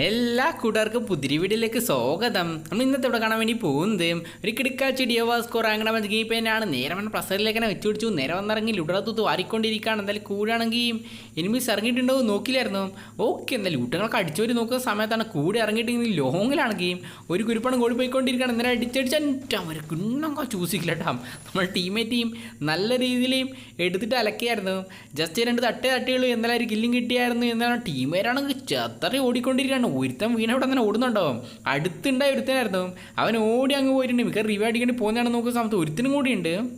എല്ലാ കൂട്ടുകാർക്കും പുതിരി വീഡിയോയിലേക്ക് സ്വാഗതം. നമ്മൾ ഇന്നത്തെ ഇവിടെ കാണാൻ വേണ്ടി പോകുന്നത് ഒരു കിടക്കാച്ചി ഡിയോവാ സ്കോർ അങ്ങനെ ഗെയിപ്പേനാണ് നേരെ വന്ന പ്രസറിലേക്ക് തന്നെ വെച്ചു പിടിച്ചു. നേരെ വന്നിറങ്ങി ലുടറത്ത് വാരിക്കൊണ്ടിരിക്കുകയാണ്. എന്തായാലും കൂടാണെങ്കിൽ എനിമീസ് ഇറങ്ങിയിട്ടുണ്ടോ നോക്കില്ലായിരുന്നു? ഓക്കെ എന്തായാലും ലൂട്ടങ്ങളൊക്കെ അടിച്ചവർ നോക്കുന്ന സമയത്താണ് കൂടെ ഇറങ്ങിയിട്ട് ലോങ്ങിലാണ് ഗെയിം ഒരു കുരുപ്പാണ് കൂടി പോയിക്കൊണ്ടിരിക്കുകയാണ് നേരെ അടിച്ചടിച്ച് അവർ കിണ്ണങ്ങ ചൂസിക്കില്ല കേട്ടോ. നമ്മൾ ടീമേറ്റ് ടീം നല്ല രീതിയിൽ എടുത്തിട്ട് അലക്കിയായിരുന്നു. ജസ്റ്റ് രണ്ട് തട്ടേ തട്ടിയുള്ളൂ. എന്തായാലും ഒരു കില്ലും കിട്ടിയായിരുന്നു. എന്നാണ് ടീമേരാണെങ്കിൽ ചത്തറി ഓടിക്കൊണ്ടിരിക്കുകയാണ്. ഒരുത്തൻ വീണവിടെ അങ്ങനെ ഓടുന്നുണ്ടാവും. അടുത്തുണ്ടായ ഒരുത്തനായിരുന്നു. അവൻ ഓടി അങ്ങ് പോയിട്ടുണ്ട്. മിക്ക റിവ്യൂ അടിക്കേണ്ടി പോകുന്നതാണ് നോക്കുന്ന സമയത്ത് ഒരുത്തനും കൂടിയുണ്ട്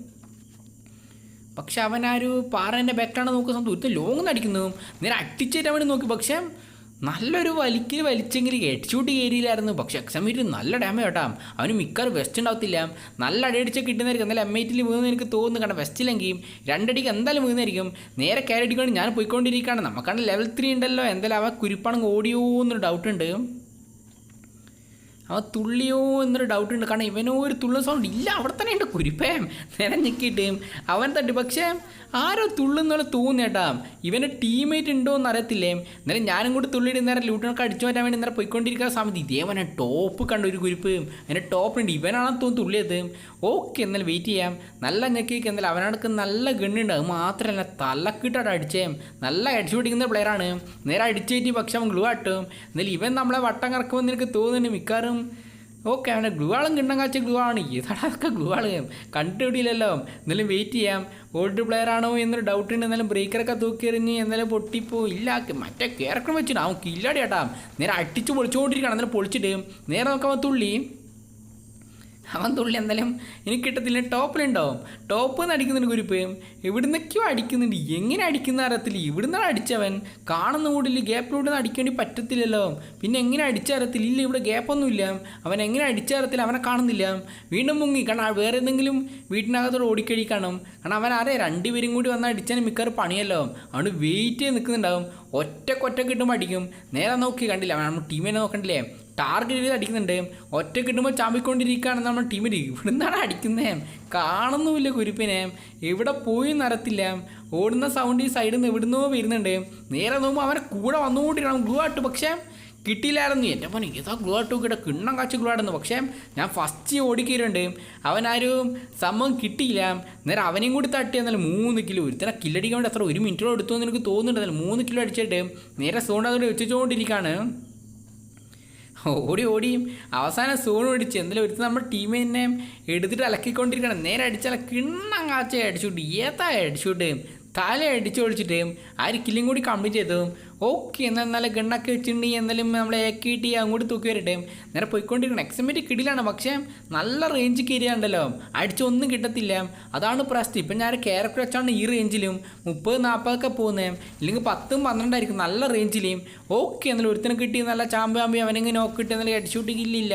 പക്ഷെ അവൻ ആ ഒരു പാറേന്റെ ബാക്കിലാണ് നോക്കുന്ന സമയത്ത് ഒരുത്തൻ ലോങ് അടിക്കുന്നു. നേരെ അടിച്ചിട്ട് അവന് നോക്കി. പക്ഷേ നല്ലൊരു വലിക്കൽ വലിച്ചെങ്കിൽ ഹെഡ്ഷൂട്ട് കയറിയില്ലായിരുന്നു പക്ഷെ എക്സമീറ്റ് നല്ല ഡാമേജ് കേട്ടാ. അവന് മിക്കവാറും വെസ്റ്റ് ഉണ്ടാവത്തില്ല. നല്ല അടിയടിച്ച് കിട്ടുന്നതായിരിക്കും. എന്നാലും എം ഐറ്റിൽ വീണെന്ന് എനിക്ക് തോന്നുന്നു. കാരണം വെസ്റ്റിലെങ്കിൽ രണ്ടടിക്ക് എന്തായാലും വീഴുന്നതായിരിക്കും. നേരെ കയറി കയറടിക്കൊണ്ട് ഞാൻ പോയിക്കൊണ്ടിരിക്കുകയാണ്. നമുക്കാണ് ലെവൽ ത്രീ ഉണ്ടല്ലോ. എന്തായാലും അവ കുരിപ്പാണെങ്കിൽ ഓടിയോ എന്നൊരു ഡൗട്ട് അവൻ തുള്ളിയോ എന്നൊരു ഡൗട്ട് ഉണ്ട്. കാരണം ഇവനോ ഒരു തുള്ള സൗണ്ട് ഇല്ല. അവിടെ തന്നെ ഉണ്ട് കുരിപ്പേ. നേരെ ഞെക്കിയിട്ട് അവൻ തട്ടി. പക്ഷേ ആരോ തുള്ളുന്നുള്ള തോന്നിയേട്ടാ. ഇവന്റെ ടീമേറ്റ് ഉണ്ടോ എന്ന് അറിയത്തില്ലേ? നേരം ഞാനും കൂടി തുള്ളിയിട്ട് നേരം ലൂട്ടിനൊക്കെ അടിച്ചു മാറ്റാൻ വേണ്ടി നേരെ പോയിക്കൊണ്ടിരിക്കുന്ന സമയത്ത് ഇതേവനെ ടോപ്പ് കണ്ട ഒരു കുരിപ്പ്. അതിന്റെ ടോപ്പ് ഇവനാണെന്ന് തോന്നുന്നു തുള്ളിയത്. ഓക്കെ എന്നാലും വെയിറ്റ് ചെയ്യാം. നല്ല ഞെക്കിക്ക് എന്നാലും അവനടക്ക് നല്ല ഗണ്ണുണ്ട് അത് മാത്രമല്ല തലക്കിട്ടാണ് അടിച്ചേ. നല്ല അടിച്ചു പിടിക്കുന്ന പ്ലെയറാണ് നേരെ അടിച്ചേറ്റി പക്ഷെ അവൻ ഗ്ലൂ ആട്ടും. എന്നാലും ഇവൻ നമ്മളെ വട്ടം കറക്കുമെന്ന് എനിക്ക് തോന്നുന്നുണ്ട് മിക്കാറും ഓക്കെ അവനെ ഗ്ലൂ ആളും കിണ്ണം കാച്ച ഗ്ലൂവാണ്. ആണ് ഏതാടൊക്കെ ഗ്ലൂ കണ്ടുപിടിയില്ലല്ലോ. എന്നാലും വെയിറ്റ് ചെയ്യാം. ഓൾഡ് പ്ലെയർ ആണോ എന്നൊരു ഡൗട്ട് ഉണ്ട്. എന്നാലും ബ്രേക്കറൊക്കെ തൂക്കിയെറിഞ്ഞ് എന്നാലും പൊട്ടിപ്പോ. ഇല്ലാക്കി മറ്റേ കേരക്കം വെച്ചിട്ട് അവൻ കില്ലാടി ചേട്ടാ നേരെ അടിച്ച് പൊളിച്ചുകൊണ്ടിരിക്കണം എന്നാലും പൊളിച്ചിട്ട് നേരെ നോക്കാൻ തുള്ളി? അവൻ തുള്ളി എന്തായാലും എനിക്ക് കിട്ടത്തില്ല. ടോപ്പിലുണ്ടാവും ടോപ്പ് നിന്ന് അടിക്കുന്നുണ്ട് കുരിപ്പ് എവിടുന്നൊക്കെയോ അടിക്കുന്നുണ്ട്. എങ്ങനെ അടിക്കുന്ന അറിയത്തില്ല. ഇവിടുന്നാണ് അടിച്ചവൻ. കാണുന്ന കൂടില്ല. ഗ്യാപ്പിലൂടെ നിന്ന് അടിക്കേണ്ടി പറ്റത്തില്ലല്ലോ. പിന്നെ എങ്ങനെ അടിച്ചറിയത്തില്ല ഇല്ല ഇവിടെ ഗ്യാപ്പൊന്നുമില്ല അവൻ എങ്ങനെ അടിച്ചറിയത്തില്ല അവനെ കാണുന്നില്ല. വീണ്ടും മുങ്ങി. കാരണം വേറെ എന്തെങ്കിലും വീട്ടിനകത്തോട് ഓടിക്കഴി കാണും. കാരണം അവൻ അറിയാം രണ്ടുപേരും കൂടി വന്നാൽ അടിച്ചാൽ മിക്കവാറും പണിയല്ലോ. അവന് വെയിറ്റ് ചെയ്ത് നിൽക്കുന്നുണ്ടാവും. ഒറ്റക്കൊറ്റ കിട്ടുമ്പോൾ അടിക്കും. നേരെ നോക്കി. കണ്ടില്ല? നമ്മൾ ടീമിനെ നോക്കണ്ടില്ലേ? ടാർഗറ്റ് ചെയ്ത് അടിക്കുന്നുണ്ട്. ഒറ്റ കിട്ടുമ്പോൾ ചാമ്പിക്കൊണ്ടിരിക്കുകയാണ് നമ്മുടെ ടീമിൽ ഇവിടുന്നാണ് അടിക്കുന്നത് കാണുന്നുമില്ല കുരുപ്പിനെ. എവിടെ പോയി നടത്തില്ല ഓടുന്ന സൗണ്ട് ഈ സൈഡിൽ നിന്ന് എവിടുന്നോ വരുന്നുണ്ട്. നേരെ നോക്കുമ്പോൾ അവനെ കൂടെ വന്നുകൊണ്ടിരിക്കണം. ഗ്ലൂ ആട്ട് പക്ഷേ കിട്ടിയില്ലായിരുന്നു. എന്റെ പോലെ ഏതാ ഗ്ലൂ ആട്ട് കിണ്ണം കാച്ച ഗ്ലൂ ആടുന്നു പക്ഷേ ഞാൻ ഫസ്റ്റ് ഓടിക്കലുണ്ട്. അവനാരും സംഭവം കിട്ടിയില്ല. നേരെ അവനെയും കൂടി തട്ടി എന്നാലും മൂന്ന് കിലോ ഒരുത്തനെ കില്ലടിക്കാൻ വേണ്ടി എത്ര ഒരു മിനിറ്റോ എടുത്തു എന്ന് എനിക്ക് തോന്നുന്നുണ്ട്. എന്നാൽ മൂന്ന് കിലോ അടിച്ചിട്ട് നേരെ സോണ്ട് അതുകൊണ്ട് വെച്ചുകൊണ്ടിരിക്കുകയാണ്. ഓടി ഓടിയും അവസാനം സോൺ ഓടിച്ച് എന്തായാലും ഒരുത്ത് നമ്മുടെ ടീമിൽ തന്നെ എടുത്തിട്ട് അലക്കിക്കൊണ്ടിരിക്കണം നേരെ അടിച്ചാൽ കിണ്ണം കാച്ച ഏതാ അടിച്ചുവിട്ട് തല അടിച്ചു ഒളിച്ചിട്ട് ആ ഒരു കില്ലും കൂടി കംപ്ലീറ്റ് ചെയ്തു. ഓക്കെ എന്നാൽ നല്ല ഗണ്ണൊക്കെ വെച്ചിട്ടുണ്ടെങ്കിൽ എന്നാലും നമ്മളെ ഏക്കിയിട്ട് അങ്ങോട്ട് തൂക്കി വരട്ടെ. നേരെ പോയിക്കൊണ്ടിരിക്കണം. എക്സമേറ്റ് കിടിലാണ് പക്ഷേ നല്ല റേഞ്ച് കയറിയാണ്ടല്ലോ അടിച്ചൊന്നും കിട്ടത്തില്ല. അതാണ് പ്രശ്നം. ഇപ്പം ഞാൻ ക്യാരക്ടർ വെച്ചാണ് ഈ റേഞ്ചിലും മുപ്പത് നാൽപ്പതൊക്കെ പോകുന്നത് ഇല്ലെങ്കിൽ പത്തും പന്ത്രണ്ടായിരിക്കും നല്ല റേഞ്ചിലും ഓക്കെ എന്നാലും ഒരുത്തനെ കിട്ടി നല്ല ചാമ്പ് ചാമ്പി അവനെങ്ങനെ നോക്കി കിട്ടി എന്നാലും ഹെഡ് ഷൂട്ട് കില്ലില്ല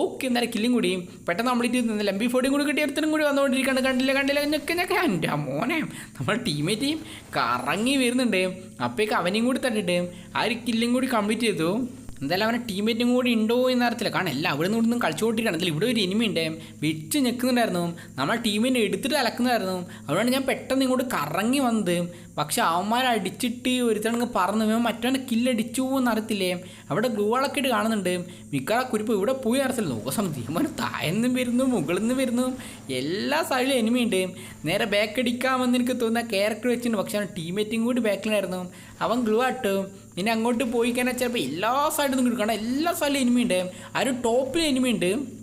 ഓക്കെ എന്നാലും കില്ലും കൂടി. പെട്ടെന്ന് നമ്മളിട്ട് എം ബി ഫോർട്ടിയും കൂടി കിട്ടി ഒരുത്തനും കൂടി വന്നുകൊണ്ടിരിക്കുകയാണ് കണ്ടില്ല കണ്ടില്ല? എന്നൊക്കെ ഞാൻ എന്റെ മോനെ. നമ്മുടെ ടീമേറ്റ് കറങ്ങി വരുന്നുണ്ട്. അപ്പോഴേക്ക് അവനെയും കൂടി തട്ടിട്ട് ആ ഒരു കില്ലും കൂടി കംപ്ലീറ്റ് ചെയ്തു. എന്തായാലും അവനെ ടീമേറ്റും കൂടി ഉണ്ടോ എന്ന് അറിയത്തില്ല. കാരണം എല്ലാം അവിടെ നിന്ന് ഇവിടുന്ന് കളിച്ചുകൊണ്ടിരിക്കുകയാണ്. എന്തായാലും ഇവിടെ ഒരു എനിമി ഉണ്ട്. വെച്ച് ഞെക്കുന്നുണ്ടായിരുന്നു. നമ്മളെ ടീമിനെ എടുത്തിട്ട് അലക്കുന്നതായിരുന്നു. അതുകൊണ്ട് ഞാൻ പെട്ടെന്ന് ഇങ്ങോട്ട് കറങ്ങി വന്നത്. പക്ഷെ അവന്മാർ അടിച്ചിട്ട് ഒരുത്തണങ്ങ് പറന്ന് ഇവൻ മറ്റവനെ കില്ലടിച്ചു എന്ന് അറിയത്തില്ലേ? അവിടെ ഗ്ലൂവളൊക്കെ ഇട്ട് കാണുന്നുണ്ട്. മിക്കവാറും കുരിപ്പ് ഇവിടെ പോയി അറിയത്തില്ല. നോക്കാം തീരുമാനം താഴെന്നും വരുന്നു മുകളിൽ നിന്ന് വരുന്നു. എല്ലാ സൈഡിലും എനിമിയുണ്ട് നേരെ ബാക്ക് അടിക്കാമെന്ന് എനിക്ക് തോന്നുന്ന ക്യാരക്ടർ വെച്ചിട്ടുണ്ട്. പക്ഷെ അവൻ ടീമേറ്റും കൂടി ബാക്കിലായിരുന്നു അവൻ ഗ്ലൂ ആട്ടും. ഇനി അങ്ങോട്ട് പോയി കഴിഞ്ഞാൽ ചിലപ്പോൾ എല്ലാ സൈഡിൽ നിന്നും കിട്ടും. കാരണം എല്ലാ സൈഡിലും എനിമിയുണ്ട് ആ ഒരു ടോപ്പിൽ എനിമിയുണ്ട്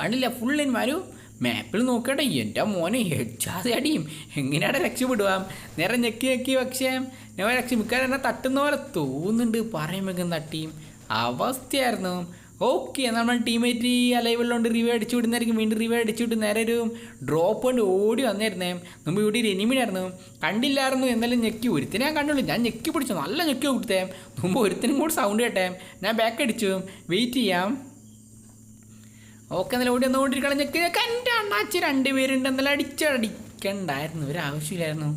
കണ്ടില്ല? ഫുൾ എനിമി ആ ഒരു മാപ്പിൽ നോക്കട്ടെ എന്റെ മോനെ ഹെഡ്ജാതെ അടിയും. എങ്ങനെയാണ് രക്ഷപ്പെടുക നേരെ ഞെക്കി ഞെക്കി പക്ഷേ ഞാൻ രക്ഷ മിക്കാരും എന്നെ തട്ടുന്ന പോലെ തോന്നുന്നുണ്ട്. പറയുമ്പോൾ തട്ടിയും. അവസ്ഥയായിരുന്നു. ഓക്കെ നമ്മൾ ടീമേറ്റ് ഈ അലൈവിലുണ്ട് റിവ്യൂ അടിച്ചു വിടുന്നതായിരിക്കും. വീണ്ടും റിവ്യൂ അടിച്ചു വിട്ട് നേരെ ഒരു ഡ്രോപ്പ് കൊണ്ട് ഓടി വന്നിരുന്നേ. നമ്മൾ ഇവിടെ ഒരു എനിമിനായിരുന്നു കണ്ടില്ലായിരുന്നു എന്നാലും ഞെക്കി. ഒരുത്തിനെ ഞാൻ കണ്ടുള്ളൂ. ഞാൻ ഞെക്കി പിടിച്ചു. നല്ല ഞെക്കി കൊടുത്തേ മുമ്പ് ഒരുത്തിനും കൂടി സൗണ്ട് കേട്ടേ. ഞാൻ ബാക്ക് അടിച്ചു. വെയിറ്റ് ചെയ്യാം. ഓക്കെ എന്നാലും ഓടി ഞെക്കി ഞെക്കി എന്റെ അണ്ണാച്ചി രണ്ടുപേരുണ്ട് എന്നാലും അടിച്ചടിക്കണ്ടായിരുന്നു ഒരു ആവശ്യമില്ലായിരുന്നു.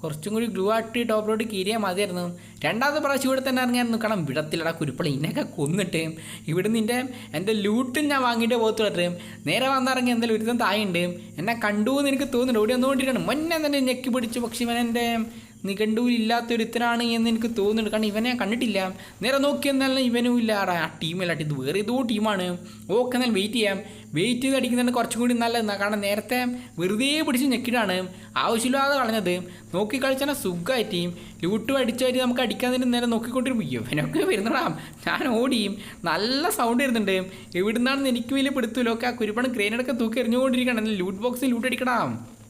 കുറച്ചും കൂടി ഗ്ലൂ ആട്ടി റോഡ് കീരിയാൽ മതിയായിരുന്നു. രണ്ടാമത്തെ പ്രാവശ്യം ഇവിടെ തന്നെ ഇറങ്ങിയായിരുന്നു കാരണം വിടത്തിലടാ കുരുപ്പള. ഇന്നൊക്കെ കൊന്നിട്ട് ഇവിടെ നിന്റെ എന്റെ ലൂട്ടും ഞാൻ വാങ്ങിയിട്ട് പോകത്തോട്ടെ നേരെ വന്നിറങ്ങി എന്തായാലും ഒരുത്തം തായുണ്ട് എന്നെ കണ്ടു എന്ന് എനിക്ക് തോന്നുന്നുണ്ട്. ഓടി വന്നുകൊണ്ടിരിക്കണം മുന്നേ തന്നെ ഞെക്കി പിടിച്ചു പക്ഷേ ഇവൻ എന്റെ നിഘണ്ടുവിലില്ലാത്തൊരുത്തനാണ് എന്ന് എനിക്ക് തോന്നുന്നുണ്ട്. കാരണം ഇവനെ കണ്ടിട്ടില്ല. നേരെ നോക്കിയെന്നല്ല ഇവനും ഇല്ല. ആ ടീമല്ല ഇത് വേറെ ഏതോ ടീമാണ് ഓക്കെ എന്നാൽ വെയിറ്റ് ചെയ്യാം. വെയിറ്റ് ചെയ്ത് അടിക്കുന്നുണ്ട് കുറച്ചും കൂടി നല്ലതെന്നാണ് കാരണം നേരത്തെ വെറുതെ പിടിച്ച് ഞെക്കിടാണ് ആവശ്യമില്ലാതെ കളഞ്ഞത്. നോക്കി കളിച്ചാൽ സുഖമായിട്ട് ലൂട്ടും അടിച്ചായിട്ട് നമുക്ക് അടിക്കാൻ തന്നെ നേരെ നോക്കിക്കൊണ്ടിരിക്കും. ഇവനൊക്കെ വരുന്നടാം. ഞാൻ ഓടിയും നല്ല സൗണ്ട് വരുന്നുണ്ട്. എവിടുന്നാണെന്ന് എനിക്ക് വലിയ പിടുത്തല്ലോ ഒക്കെ ആ കുരുപ്പണം ക്രെയിനടക്കം തൂക്കി എറിഞ്ഞുകൊണ്ടിരിക്കണം ലൂട്ട് ബോക്സിൽ ലൂട്ട് അടിക്കണം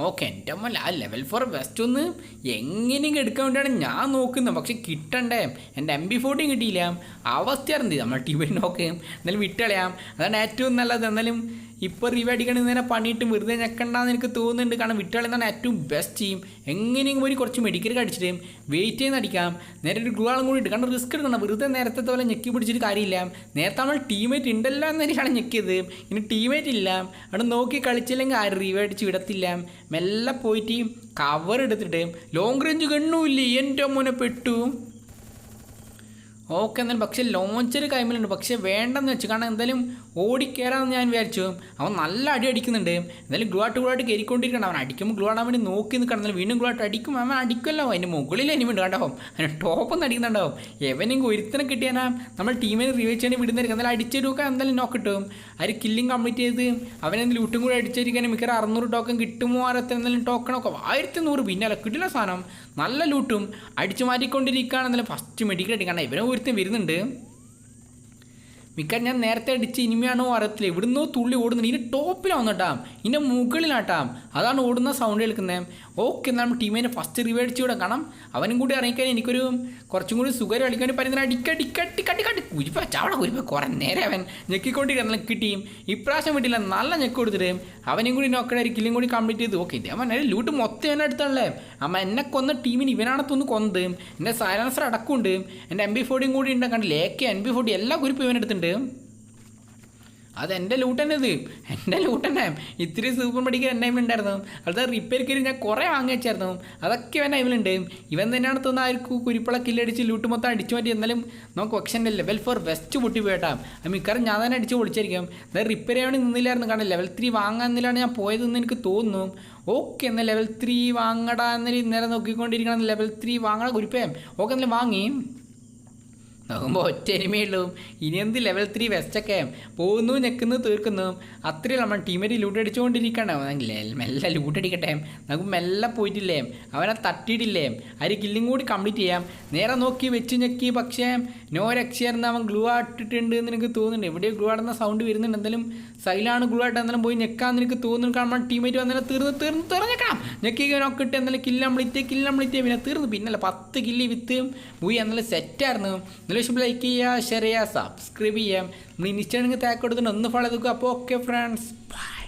ഓക്കെ എന്റെ അമ്മ ആ ലെവൽ ഫോർ വെസ്റ്റ് ഒന്ന് എങ്ങനെയെങ്കിലും എടുക്കാൻ വേണ്ടിയാണ് ഞാൻ നോക്കുന്നത്. പക്ഷെ കിട്ടണ്ടേ? എന്റെ എം ബി ഫോർട്ടിയും കിട്ടിയില്ല. അവസ്ഥയായിരുന്നു നമ്മൾ ടി ടീമിൽ നോക്കുകയും എന്നാലും വിട്ടളയാം. അതാണ് ഏറ്റവും നല്ലത്. എന്നാലും ഇപ്പോൾ റിവ്യൂ അടിക്കണ നേരെ പണിയിട്ട് വെറുതെ ഞെക്കണ്ടെന്ന് എനിക്ക് തോന്നുന്നുണ്ട്. കാരണം വിട്ടളയുന്നതാണ് ഏറ്റവും ബെസ്റ്റ് ചെയ്യും എങ്ങനെയെങ്കിലും ഒരു കുറച്ച് മെഡിക്കൽ അടിച്ചിട്ട് വെയിറ്റ് ചെയ്യുന്ന അടിക്കാം നേരെ ഒരു ഗുളാളും കൂടി ഇട്ട്. കാരണം റിസ്ക് എടുക്കണം വെറുതെ നേരത്തെ പോലെ ഞെക്കി പിടിച്ചിട്ട് കാര്യമില്ല. നേരത്തെ നമ്മൾ ടീംമേറ്റ് ഉണ്ടല്ലോ എന്നതിനാണ് ഞെക്കിയത്. ഇനി ടീംമേറ്റ് ഇല്ല. അവിടെ നോക്കി കളിച്ചില്ലെങ്കിൽ റിവ്യൂ അടിച്ച് വിടത്തില്ല. മെല്ലെ പോയിട്ട് കവർ എടുത്തിട്ട് ലോങ് റേഞ്ച് കണ്ണുമില്ലേ എന്റെ മോനെ പെട്ടു. ഓക്കെ എന്നാലും പക്ഷേ ലോഞ്ചർ കൈമിലുണ്ട്. പക്ഷേ വേണ്ടെന്ന് വെച്ചു. കാരണം എന്തായാലും ഓടിക്കയറാമെന്ന് ഞാൻ വിചാരിച്ചു. അവൻ നല്ല അടി അടിക്കുന്നുണ്ട്. എന്നാലും ഗ്ലുവാട്ട് ഗ്ലുവാട്ട് കയറിക്കൊണ്ടിരിക്കണം. അവൻ അടിക്കുമ്പോൾ ഗ്ലുവാടാൻ വേണ്ടി നോക്കി നിൽക്കണം. എന്നാലും വീണ്ടും ഗ്ലുവാട്ട് അടിക്കും. അവൻ അടിക്കുമല്ലോ. അതിന്റെ മുകളിൽ എനിമുണ്ട് കേട്ടോ അവൻ ടോപ്പൊന്നും അടിക്കുന്നുണ്ടാവും. എവനെങ്കിൽ ഒരുത്തനെ കിട്ടിയാൽ നമ്മൾ ടീമിനെ ചെയ്യാൻ വിടുന്നതായിരിക്കും എന്തായാലും അടിച്ചെടുക്കാൻ എന്തായാലും നോക്ക് കിട്ടും. അവർ കില്ലിങ് കംപ്ലീറ്റ് ചെയ്ത് അവനെന്തെങ്കിലും ലൂട്ടും കൂടി അടിച്ചിരിക്കാൻ മിക്കവാറും അറുന്നൂറ് ടോക്കൺ കിട്ടുമോ ആരത്തെ എന്തെങ്കിലും ടോക്കണൊക്കെ ആയിരത്തി നൂറ് പിന്നെ അല്ല കിട്ടില്ല സാധനം നല്ല ലൂട്ടും അടിച്ചു മാറ്റിക്കൊണ്ടിരിക്കുകയാണെന്നാലും ഫസ്റ്റ് മെഡിക്കൽ അടിക്കണം ഇവനെ ഒരുത്തൻ വരുന്നുണ്ട്. മിക്ക ഞാൻ നേരത്തെ അടിച്ച് ഇനിമയാണോ അറിയത്തില്ല. ഇവിടുന്നോ തുള്ളി ഓടുന്നുണ്ട്. ഇതിന്റെ ടോപ്പിലാവുന്ന കേട്ടാം. ഇതിന്റെ മുകളിലാട്ടാം. അതാണ് ഓടുന്ന സൗണ്ട് കേൾക്കുന്നത് ഓക്കെ നമ്മൾ ടീമിനെ ഫസ്റ്റ് റിവേടിച്ച് കൂടെ കാണാം അവനും കൂടി ഇറങ്ങിക്കാൻ എനിക്കൊരു കുറച്ചും കൂടി സുഖം കളിക്കാൻ പറയുന്നത് അടിക്കടിക്കട്ടി കട്ടി കട്ടി കുരിപ്പ ചവള കുരിപ്പ കുറേ നേരം അവൻ ഞെക്കിക്കൊണ്ടിരിക്കുന്ന കിട്ടിയും ഇപ്രാവശ്യം വീട്ടില്ല. നല്ല ഞെക്ക് കൊടുത്തിട്ട് അവനും കൂടി നോക്കണ കില്ലും കൂടി കംപ്ലീറ്റ് ചെയ്തു. ഓക്കെ അവൻ ലൂട്ട് മൊത്തം എന്നെ അടുത്താണല്ലേ. അമ്മ എന്നെ കൊന്ന ടീമിന് ഇവനാണത്തൊന്ന് കൊന്നത്. എന്റെ സൈലൻസർ അടക്കമുണ്ട് എന്റെ എം ബി ഫോർട്ടിയും കൂടി ഉണ്ട് എ ലേക്ക് എം ബി ഫോർട്ടി എല്ലാ കുരിപ്പും ഇവനെടുത്തുണ്ട് അത് എന്റെ ലൂട്ട് തന്നെ ഇത്. എന്റെ ലൂട്ട് തന്നെ ഇത്തിരി സൂപ്പർ മെഡിക്കൽ എന്റെ ടൈമിലുണ്ടായിരുന്നു അത് റിപ്പയർ കയറി ഞാൻ കുറേ വാങ്ങി വെച്ചായിരുന്നു. അതൊക്കെ ഇവൻ ടൈമിലുണ്ട് ഇവൻ തന്നെയാണ് തോന്നുന്നത് ആർക്കും കുരിപ്പള കില്ലടിച്ച് ലൂട്ട് മൊത്തം അടിച്ചു മാറ്റി. എന്നാലും നമുക്ക് ഒക്ഷന്റെ ലെവൽ ഫോർ വെസ്റ്റ് പൊട്ടി പോയിട്ടാം അത് മിക്കവാറും ഞാൻ തന്നെ അടിച്ച് പൊളിച്ചായിരിക്കും അത് റിപ്പയർ ചെയ്യാൻ നിന്നില്ലായിരുന്നു കാരണം ലെവൽ ത്രീ വാങ്ങാന്നിലാണ് ഞാൻ പോയതെന്ന് എനിക്ക് തോന്നുന്നു. ഓക്കെ എന്നാൽ ലെവൽ ത്രീ വാങ്ങടാ എന്നൊരു നേരെ നോക്കിക്കൊണ്ടിരിക്കണം ലെവൽ ത്രീ വാങ്ങണ കുരിപ്പേ. ഓക്കെ എന്നാലും വാങ്ങി. നോക്കുമ്പോൾ ഒറ്റ എനിമയുള്ളൂ ഇനി എന്ത് ലെവൽ ത്രീ വെസ്റ്റൊക്കെ പോകുന്നു ഞെക്കുന്നു തീർക്കുന്നു. അത്രയും നമ്മൾ ടീമേറ്റ് ലൂട്ട് അടിച്ചുകൊണ്ടിരിക്കണോ മെല്ലെ ലൂട്ട് അടിക്കട്ടെ. നമുക്ക് മെല്ലെ പോയിട്ടില്ലേ? അവനെ തട്ടിയിട്ടില്ലേ? അരി കില്ലും കൂടി കംപ്ലീറ്റ് ചെയ്യാം. നേരെ നോക്കി വെച്ച് ഞെക്കി. പക്ഷേ നോ രക്ഷയായിരുന്നു അവൻ ഗ്ലൂ ആട്ടിട്ടുണ്ട് എന്ന് എനിക്ക് തോന്നുന്നുണ്ട്. എവിടെയോ ഗ്ലൂ ആടുന്ന സൗണ്ട് വരുന്നുണ്ട്. എന്തായാലും സൈലാണ് ഗ്ലൂ ആയിട്ട് എന്തായാലും പോയി ഞെക്കാന്ന് എനിക്ക് തോന്നുന്നു കാരണം ടീമേറ്റ് വന്നാലും തീർന്ന് തീർന്ന് തീർന്നേക്കാം ഞെക്കി നോക്കി കിട്ടി എന്നാലും കില്ല അമ്പിളിറ്റ് കില്ല അമ്പിളിറ്റ് പിന്നെ തീർന്നു പിന്നല്ല പത്ത് കില്ലി വിത്ത് പോയി എന്നാലും സെറ്റായിരുന്നു എന്നാലും ഇഷ്ടം ലൈക്ക് ചെയ്യുക ഷെയർ ചെയ്യുക സബ്സ്ക്രൈബ് ചെയ്യാം നമ്മൾ ഇൻസ്റ്റാണെങ്കിൽ താക്ക് കൊടുത്തിട്ട് ഒന്ന് ഫോളോ ചെയ്തു അപ്പോൾ ഓക്കെ ഫ്രണ്ട്സ് ബൈ